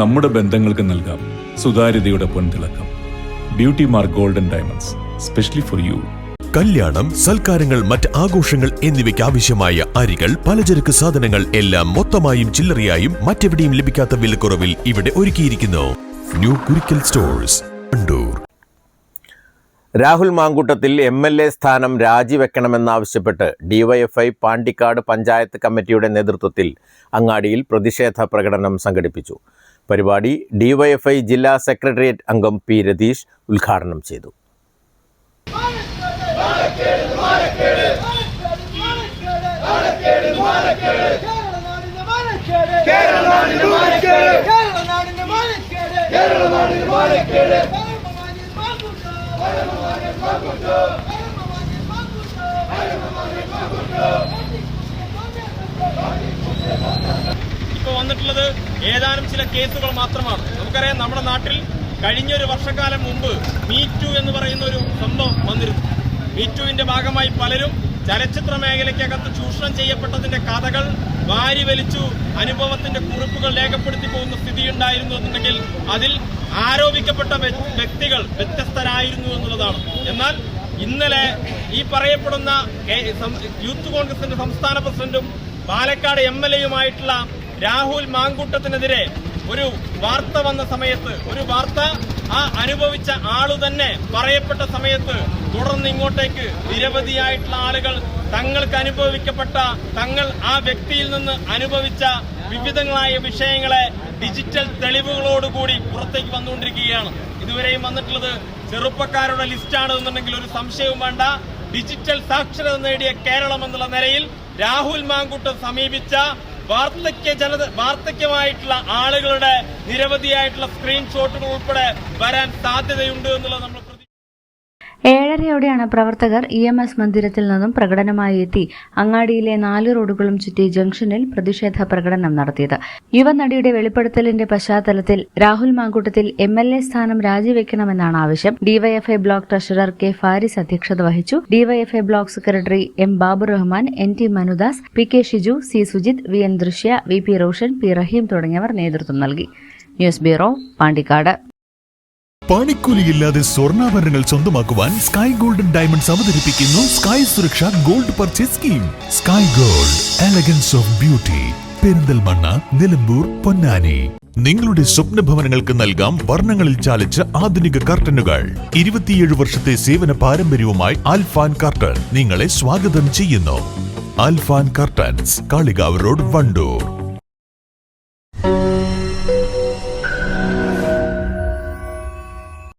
നമ്മുടെ ബന്ധങ്ങൾക്ക് നൽകാം സുതാര്യതയുടെ പൊൻതിളക്കം. Beauty mark golden diamonds specially for you കല്യാണം സൽക്കാരങ്ങൾ മറ്റ് ആഘോഷങ്ങൾ എന്നിവയ്ക്ക് ആവശ്യമായ അരികൾ പലചരക്ക് സാധനങ്ങൾ എല്ലാം മൊത്തമായും ചില്ലറയായും മറ്റെവിടെയും ലഭിക്കാത്ത വിലക്കുറവിൽ ഇവിടെ ഒരുക്കിയിരിക്കുന്നു. New Kurikkal stores Kandoor Rahul Mankoottathil M L A സ്ഥാനം രാജിവെക്കണമെന്നാവശ്യപ്പെട്ട് ഡിവൈഎഫ്ഐ പാണ്ടിക്കാട് പഞ്ചായത്ത് കമ്മിറ്റിയുടെ നേതൃത്വത്തിൽ അങ്ങാടിയിൽ പ്രതിഷേധ പ്രകടനം സംഘടിപ്പിച്ചു. പരിപാടി ഡിവൈഎഫ്ഐ ജില്ലാ സെക്രട്ടേറിയറ്റ് അംഗം പി രതീഷ് ഉദ്ഘാടനം ചെയ്തു. ഇപ്പൊ വന്നിട്ടുള്ളത് ഏതാനും ചില കേസുകൾ മാത്രമാണ്. നമുക്കറിയാം നമ്മുടെ നാട്ടിൽ കഴിഞ്ഞൊരു വർഷക്കാലം മുമ്പ് മീറ്റു എന്ന് പറയുന്ന ഒരു സംഭവം വന്നിരുന്നു. മീറ്റുവിന്റെ ഭാഗമായി പലരും ചലച്ചിത്ര മേഖലയ്ക്കകത്ത് ചൂഷണം ചെയ്യപ്പെട്ടതിന്റെ കഥകൾ വാരി വലിച്ചു അനുഭവത്തിന്റെ കുറിപ്പുകൾ രേഖപ്പെടുത്തി പോകുന്ന സ്ഥിതിയുണ്ടായിരുന്നു എന്നുണ്ടെങ്കിൽ അതിൽ ആരോപിക്കപ്പെട്ട വ്യ- വ്യക്തികൾ വ്യത്യസ്തരായിരുന്നു എന്നുള്ളതാണ്. എന്നാൽ ഇന്നലെ ഈ പറയപ്പെടുന്ന യൂത്ത് കോൺഗ്രസിന്റെ സംസ്ഥാന പ്രസിഡന്റും പാലക്കാട് എം എൽ എയുമായിട്ടുള്ള രാഹുൽ മാങ്കൂട്ടത്തിനെതിരെ ഒരു വാർത്ത വന്ന സമയത്ത് ഒരു വാർത്ത ആ അനുഭവിച്ച ആളു തന്നെ പറയപ്പെട്ട സമയത്ത് തുടർന്ന് ഇങ്ങോട്ടേക്ക് നിരവധിയായിട്ടുള്ള ആളുകൾ തങ്ങൾക്ക് അനുഭവിക്കപ്പെട്ട തങ്ങൾ ആ വ്യക്തിയിൽ നിന്ന് അനുഭവിച്ച വിവിധങ്ങളായ വിഷയങ്ങളെ ഡിജിറ്റൽ തെളിവുകളോടുകൂടി പുറത്തേക്ക് വന്നുകൊണ്ടിരിക്കുകയാണ്. ഇതുവരെയും വന്നിട്ടുള്ളത് ചെറുപ്പക്കാരുടെ ലിസ്റ്റാണ് എന്നുണ്ടെങ്കിൽ ഒരു സംശയവും വേണ്ട. ഡിജിറ്റൽ സാക്ഷരത നേടിയ കേരളം എന്നുള്ള നിലയിൽ രാഹുൽ മാങ്കൂട്ടം സമീപിച്ച വാർദ്ധക്യ ജനത വാർദ്ധക്യമായിട്ടുള്ള ആളുകളുടെ നിരവധിയായിട്ടുള്ള സ്ക്രീൻഷോട്ടുകൾ ഉൾപ്പെടെ വരാൻ സാധ്യതയുണ്ട് എന്നുള്ളത് നമ്മൾ ഏഴരയോടെയാണ് പ്രവർത്തകർ ഇ എം എസ് മന്ദിരത്തിൽ നിന്നും പ്രകടനമായി എത്തി. അങ്ങാടിയിലെ നാല് റോഡുകളും ചുറ്റി ജംഗ്ഷനിൽ പ്രതിഷേധ പ്രകടനം നടത്തിയത്. യുവനടിയുടെ വെളിപ്പെടുത്തലിന്റെ പശ്ചാത്തലത്തിൽ Rahul Mankoottathil M L A സ്ഥാനം രാജിവെക്കണമെന്നാണ് ആവശ്യം. DYFI block treasurer K Faris അധ്യക്ഷത വഹിച്ചു. DYFI block secretary M Babu Rahman N T Manudas P K Shiju C Sujith V N Drishya V P Roshan P Raheem തുടങ്ങിയവർ നേതൃത്വം നൽകി. News bureau Pandikkad. പണിക്കൂലിയില്ലാതെ സ്വർണാഭരണങ്ങൾ സ്വന്തമാക്കുവാൻ സ്കൈ ഗോൾഡൻ ഡയമണ്ട്സ് അവതരിപ്പിക്കുന്നു sky സുരക്ഷ gold purchase scheme sky gold elegance of beauty Perinthalmanna Nilambur Ponnani. നിങ്ങളുടെ സ്വപ്ന ഭവനങ്ങൾക്ക് നൽകാം വർണങ്ങളിൽ ചാലിച്ച ആധുനിക കർട്ടനുകൾ. ഇരുപത്തിയേഴ് വർഷത്തെ സേവന പാരമ്പര്യവുമായി ആൽഫാൻ കർട്ടൻ നിങ്ങളെ സ്വാഗതം ചെയ്യുന്നു. Alfan curtains Kalikavu road Wandoor.